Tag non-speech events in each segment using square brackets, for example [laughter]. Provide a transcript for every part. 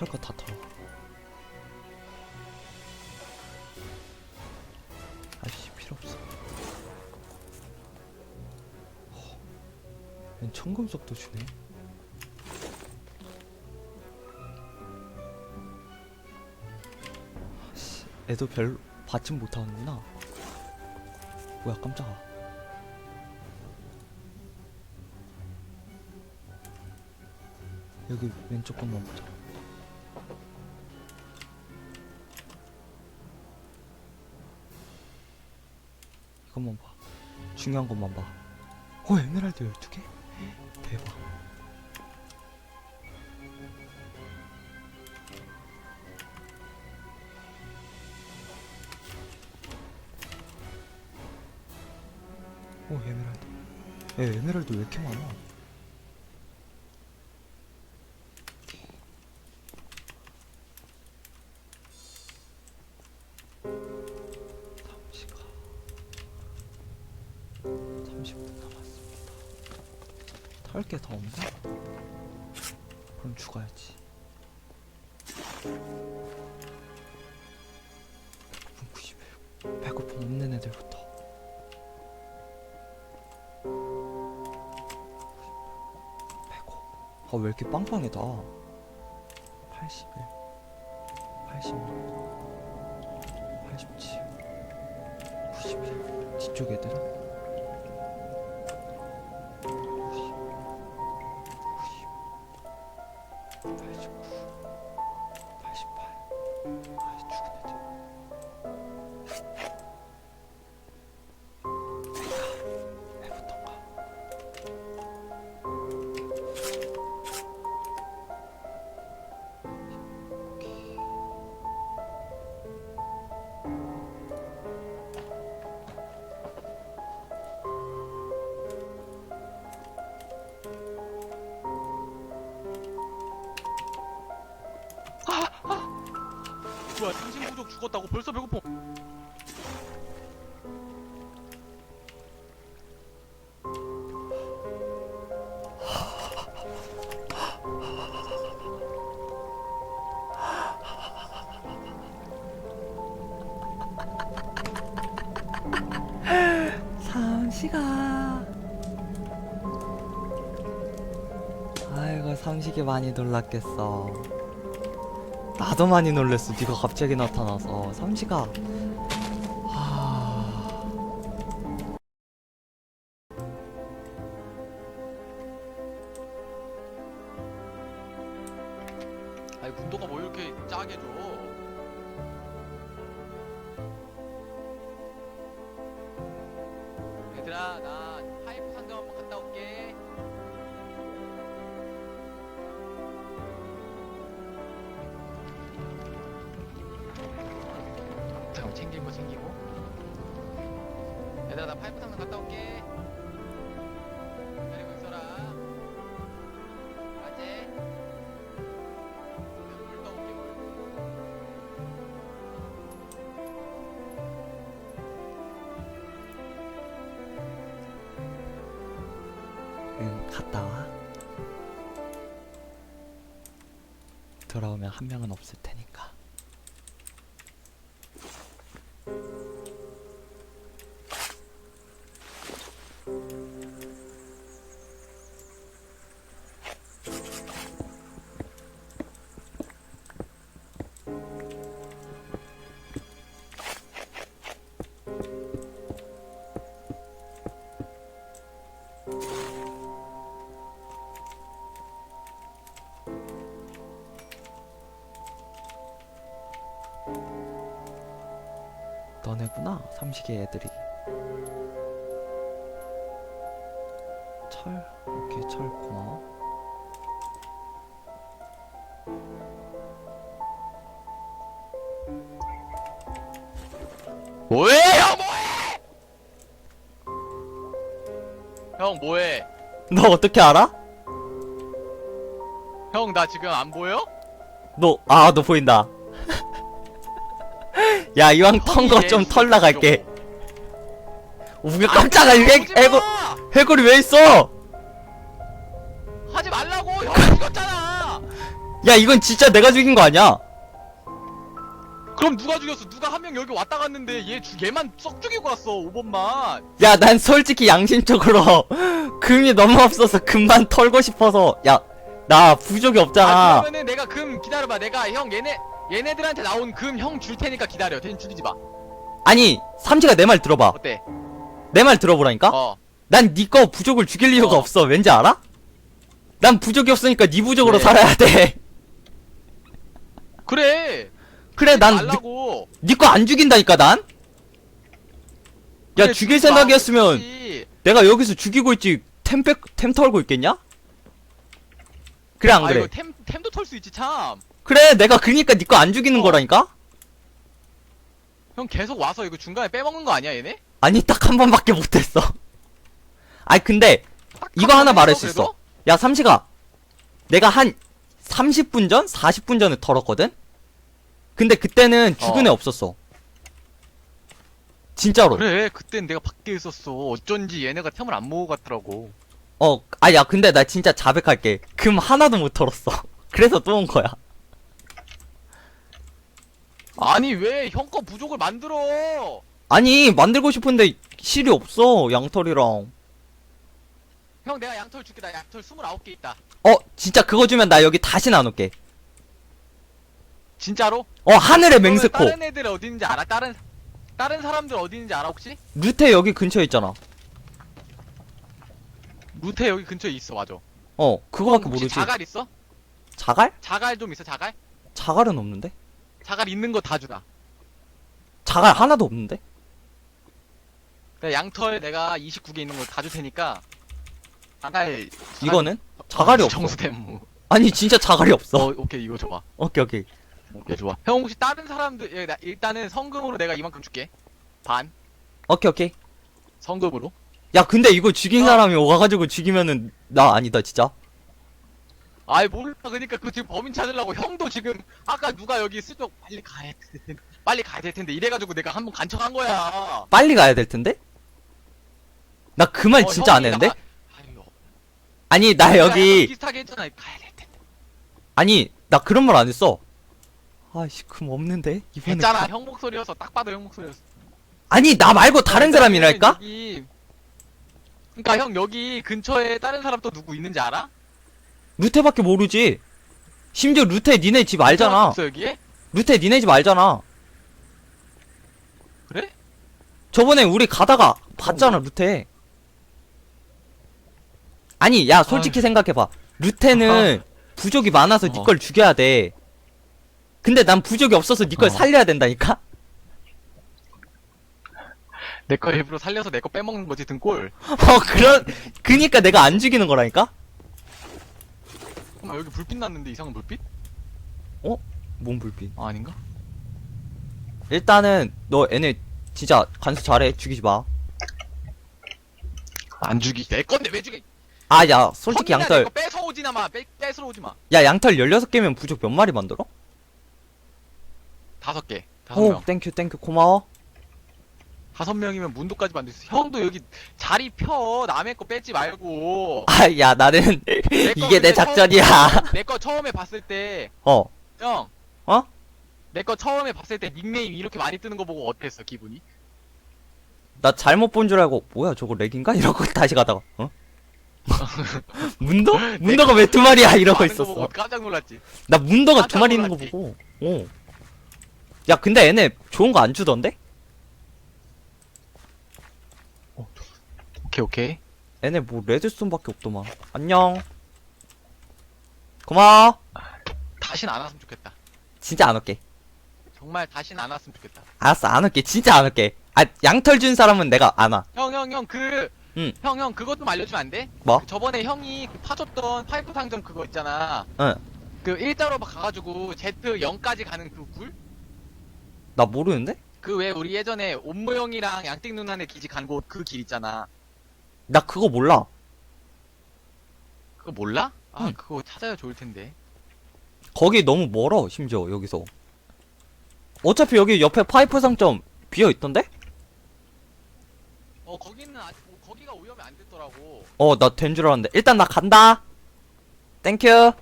털 거 다 털어. 아이씨 필요 없어. 허, 웬 청금석도 주네. 씨, 애도 별 받침 못하는구나. 뭐야 깜짝아. 여기 왼쪽 것만 보자. 중요한 것만 봐. 어, 에메랄드 12개? 대박. 오, 에메랄드. 에, 에메랄드 왜 이렇게 많아? 털 게 더 없나? 그럼 죽어야지. 배고픔 91. 배고픔 없는 애들부터. 배고. 아, 왜 이렇게 빵빵해, 다. 81. 86. 87. 91. 뒤쪽 애들은? 죽었다고 벌써 배고파 삼시가. 아이고 삼식이 많이 놀랐겠어 나도 많이 놀랬어. 네가 갑자기 나타나서. 삼시가 하... 아니 군도가 뭐 이렇게 짜게 줘? 얘들아 나 파이프 상점 거 챙기고. 얘들아 나 파이프 상점 갔다 올게. 기다리고 있어라. 알았지? 물 떠올게 물. 응 갔다 와. 돌아오면 한 명은 없을 테니까 삼식의 애들이 철 오케이 철 고마워. 뭐해? 형 뭐해? 형 뭐해? 너 어떻게 알아? 형 나 지금 안 보여? 너 아 너 보인다 야 이왕 턴 거 좀 털 나갈게. 우리 깜짝아 이 해, 해골 해골이 왜 있어? 하지 말라고. 형 죽었잖아. 야 이건 진짜 내가 죽인 거 아니야? 그럼 누가 죽였어? 누가 한 명 여기 왔다 갔는데 얘 주, 얘만 썩 죽이고 갔어 5번만. 야 난 솔직히 양심적으로 [laughs] 금이 너무 없어서 금만 털고 싶어서. 야 나 부족이 아 없잖아 그러면은 내가 금 기다려봐. 내가 형 얘네 얘네들한테 나온 금 형 줄 테니까 기다려 대신 죽이지 마 아니 삼지가 내 말 들어봐 어때? 내 말 들어보라니까 어 난 니 거 부족을 죽일 이유가 어. 없어 왠지 알아? 난 부족이 없으니까 니 부족으로 그래. 살아야 돼 그래 그래 난 말라고 니거안 죽인다니까 난? 야 그래, 죽일 죽이지 마. 생각이었으면 그렇지. 내가 여기서 죽이고 있지 템 뺏, 템 털고 있겠냐? 그래 안 아 그래? 이거 템 템도 털 수 있지 참. 그래 내가 그니까 니거 안 죽이는 어. 거라니까? 형 계속 와서 이거 중간에 빼먹는 거 아니야 얘네? 아니 딱 한 번밖에 못했어 아니 근데 딱 이거 한 하나 말할 수? 있어 야 삼시가 내가 한 30분 전? 40분 전에 털었거든? 근데 그때는 죽은 어. 애 없었어 진짜로 그래 그땐 내가 밖에 있었어 어쩐지 얘네가 템을 안 모으고 갔더라고 어, 아, 야, 근데 나 진짜 자백할게. 금 하나도 못 털었어. [laughs] 그래서 또 온 거야. 아니 왜형거 부족을 만들어 아니, 만들고 싶은데 실이 없어, 양털이랑. 형 내가 양털 줄게 나 양털 29개 있다 어, 진짜 그거 주면 나 여기 다시 나눌게. 진짜로? 어, 하늘의 그러면 맹세코. 다른 애들 어디 있는지 알아? 다른 다른 사람들 어디 있는지 알아 혹시? 루테 여기 근처에 있잖아. 루테 여기 근처에 있어 맞아 어, 그거밖에 혹시 모르지. 자갈 있어? 자갈? 자갈 좀 있어 자갈? 자갈은 없는데? 자갈 있는 거 다 주라 자갈 하나도 없는데? 양털 내가 29개 있는 거 다 줄 테니까 자갈 이거는? 자갈이 없어. 정수대무 아니, 진짜 자갈이 어 없어. 오케이 이거 좋아 오케이, 오케이. 오케이 좋아 형 혹시 다른 사람들 예, 나- 일단은 성금으로 내가 이만큼 줄게 반 오케이, 오케이. 성금으로 야, 근데 이거 죽인 어. 사람이 와가지고 죽이면은, 나 아니다, 진짜. 아이 몰라 그니까 그 지금 범인 찾으려고 형도 지금 아까 누가 여기 슬쩍 빨리 가야 돼 [laughs] 빨리 가야 될 텐데 이래가지고 내가 한번 간척한 거야 빨리 가야 될 텐데? 나 그 말 어, 진짜 안 형이 했는데? 나- 아유, 아니, 나 여기, 비슷하게 했잖아 가야 될 텐데 아니, 나 그런 말 안 했어. 아이씨, 금 없는데? 이번에. 했잖아 가- 형 목소리여서 딱 봐도 형 목소리였어 아니, 나 말고 다른 사람이랄까? 여기, 그니까 형 여기 근처에 다른 사람 또 누구 있는지 알아? 루테밖에 모르지. 심지어 루테 니네 집 알잖아. 없어 여기에? 루테 니네 집 알잖아. 그래? 저번에 우리 가다가 봤잖아, 루테. 아니, 야, 솔직히 생각해봐. 루테는 부족이 많아서 니 어. 걸 죽여야 돼. 근데 난 부족이 없어서 니걸 어. 살려야 된다니까? [laughs] 내 거 일부러 살려서 내 거 빼먹는 거지 등골 어, 그런, 그니까 내가 안 죽이는 거라니까? 아 여기 불빛 났는데 이상한 불빛? 뭔 불빛. 아, 아닌가? 일단은, 너 얘네 진짜 간수 잘해. 죽이지 마. 안 죽이 내 건데 왜 죽이 아, 야, 솔직히 양털. 내거 뺏어 오지나 마 뺏, 뺏으러 오지 마 야, 양털 16개면 부족 몇 마리 만들어? 다섯 개 다섯 오, 명 땡큐, 땡큐, 고마워. 다섯 명이면 문도까지 만들 수 있어 형도 여기 자리 펴 남의 거 뺏지 말고 아, 야, 나는, 이게 내 작전이야. 내 거 처음에 봤을 때 어, 형. 어? 내 거 처음에 봤을 때 닉네임 이렇게 많이 뜨는 거 보고 어땠어, 기분이? 나 잘못 본 줄 알고, 뭐야, 저거 렉인가? 이러고 [laughs] 다시 가다가, 어? [laughs] 문도? 문도가 왜 두 마리야? 이러고 많은 거 보고 있었어. 깜짝 놀랐지. 나 문도가 두 마리 있는 거. 보고, 어. 야, 근데 얘네 좋은 거 안 주던데? 오케이, 오케이. 얘네 뭐 레드스톤밖에 없더만. 안녕. 고마워. 다신 안 왔으면 좋겠다. 진짜 안 올게. 정말 다신 안 왔으면 좋겠다. 알았어, 안 올게. 진짜 안 올게. 아, 양털 준 사람은 내가 안 와. 형, 형, 형, 그, 응. 형, 형, 그것 좀 알려주면 안 돼? 뭐? 그 저번에 형이 그 파줬던 파이프 상점 그거 있잖아. 응. 그 일자로 막 가가지고 Z 0까지 가는 그 굴? 나 모르는데? 그 왜 우리 예전에 옴모 형이랑 양띵 누나네 기지 간 곳 그 길 있잖아. 나 그거 몰라. 그거 몰라? 아, 응. 그거 찾아야 좋을 텐데. 거기 너무 멀어, 심지어, 여기서. 어차피 여기 옆에 파이프 상점 비어 있던데? 어, 거기는 아직, 뭐, 거기가 오염이 안 됐더라고. 어, 나 된 줄 알았는데. 일단 나 간다. 땡큐.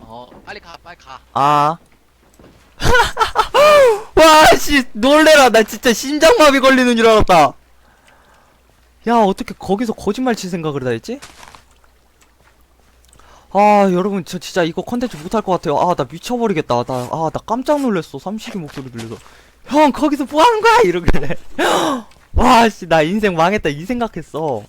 어, 빨리 가 빨리 가 아. [laughs] 와, 씨, 놀래라. 나 진짜 심장마비 걸리는 줄 알았다. 야, 어떻게 거기서 거짓말 칠 생각을 다 했지? 아, 여러분, 저 진짜 이거 컨텐츠 못할 것 같아요. 아, 나 미쳐버리겠다. 나, 아, 나 깜짝 놀랐어. 삼식이 목소리 들려서. 형, 거기서 뭐 하는 거야? 이러길래. [gasps] 와, 씨, 나 인생 망했다. 이 생각했어.